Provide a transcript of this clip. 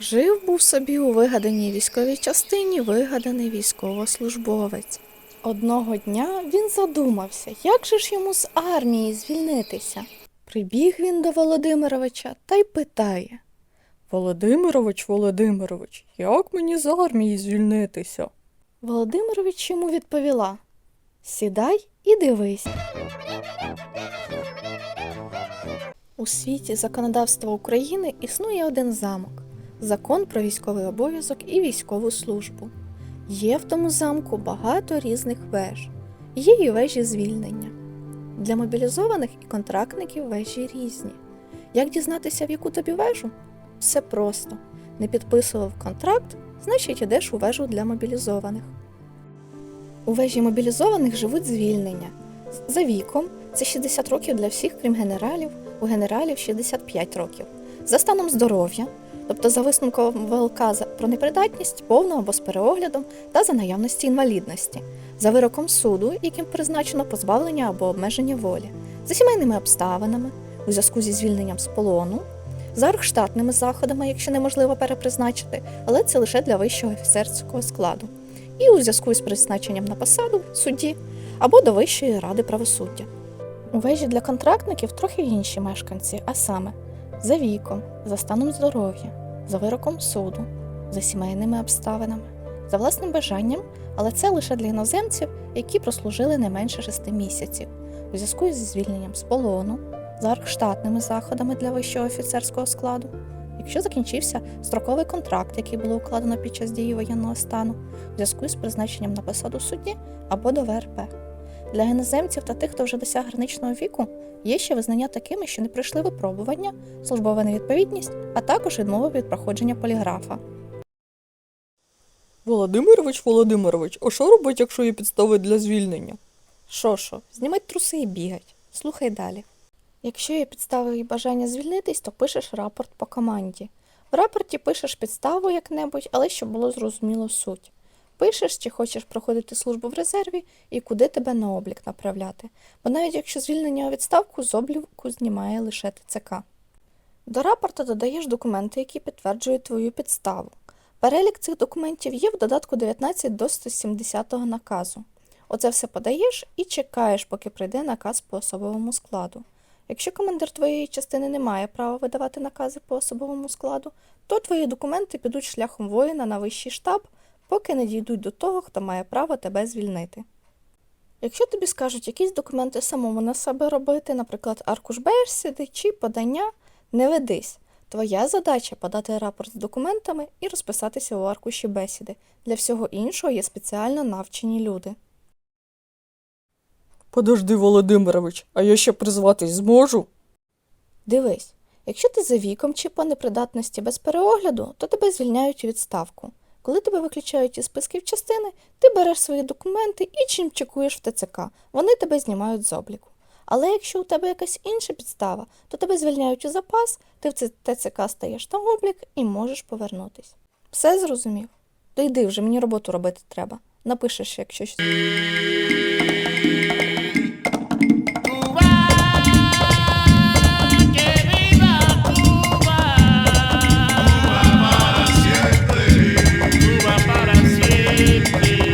Жив був собі у вигаданій військовій частині вигаданий військовослужбовець. Одного дня він задумався, як же ж йому з армії звільнитися. Прибіг він до Володимировича та й питає Володимирович, Володимирович, як мені з армії звільнитися? Володимирович йому відповіла Сідай і дивись. У світі законодавства України існує один замок закон про військовий обов'язок і військову службу. Є в тому замку багато різних веж, є і вежі звільнення. Для мобілізованих і контрактників вежі різні. Як дізнатися, в яку тобі вежу? Все просто. Не підписував контракт, значить ідеш у вежу для мобілізованих. У вежі мобілізованих живуть звільнення. За віком це 60 років для всіх, крім генералів, у генералів 65 років. За станом здоров'я, тобто за висновком ВЛК про непридатність, повну або з переоглядом та за наявності інвалідності, за вироком суду, яким призначено позбавлення або обмеження волі, за сімейними обставинами, у зв'язку зі звільненням з полону, за архштатними заходами, якщо неможливо перепризначити, але це лише для вищого офіцерського складу і у зв'язку з призначенням на посаду судді або до Вищої ради правосуддя. У вежі для контрактників трохи інші мешканці, а саме за віком, за станом здоров'я, за вироком суду, за сімейними обставинами, за власним бажанням, але це лише для іноземців, які прослужили не менше шести місяців, у зв'язку зі звільненням з полону, за архштатними заходами для вищого офіцерського складу, якщо закінчився строковий контракт, який було укладено під час дії воєнного стану, у зв'язку з призначенням на посаду судді або до ВРП. Для іноземців та тих, хто вже досяг граничного віку, є ще визнання такими, що не пройшли випробування, службова невідповідність, а також відмова від проходження поліграфа. Володимирович, Володимирович, а що робить, якщо є підстави для звільнення? Що що, знімать труси і бігать. Слухай далі. Якщо є підстави і бажання звільнитись, то пишеш рапорт по команді. В рапорті пишеш підставу як-небудь, але щоб було зрозуміло суть. Пишеш, чи хочеш проходити службу в резерві і куди тебе на облік направляти. Бо навіть якщо звільнення у відставку, з обліку знімає лише ТЦК. До рапорта додаєш документи, які підтверджують твою підставу. Перелік цих документів є в додатку 19 до 170 наказу. Оце все подаєш і чекаєш, поки прийде наказ по особовому складу. Якщо командир твоєї частини не має права видавати накази по особовому складу, то твої документи підуть шляхом воїна на вищий штаб, поки не дійдуть до того, хто має право тебе звільнити. Якщо тобі скажуть якісь документи самому на себе робити, наприклад, аркуш бесіди чи подання, не ведись. Твоя задача подати рапорт з документами і розписатися у аркуші бесіди. Для всього іншого є спеціально навчені люди. Подожди, Володимирович, а я ще призватись зможу? Дивись, якщо ти за віком чи по непридатності без переогляду, то тебе звільняють у відставку. Коли тебе виключають із списків частини, ти береш свої документи і чим чекуєш в ТЦК. Вони тебе знімають з обліку. Але якщо у тебе якась інша підстава, то тебе звільняють у запас, ти в ТЦК стаєш на облік і можеш повернутись. Все зрозумів? То йди вже, мені роботу робити треба. Напишеш, якщо щось.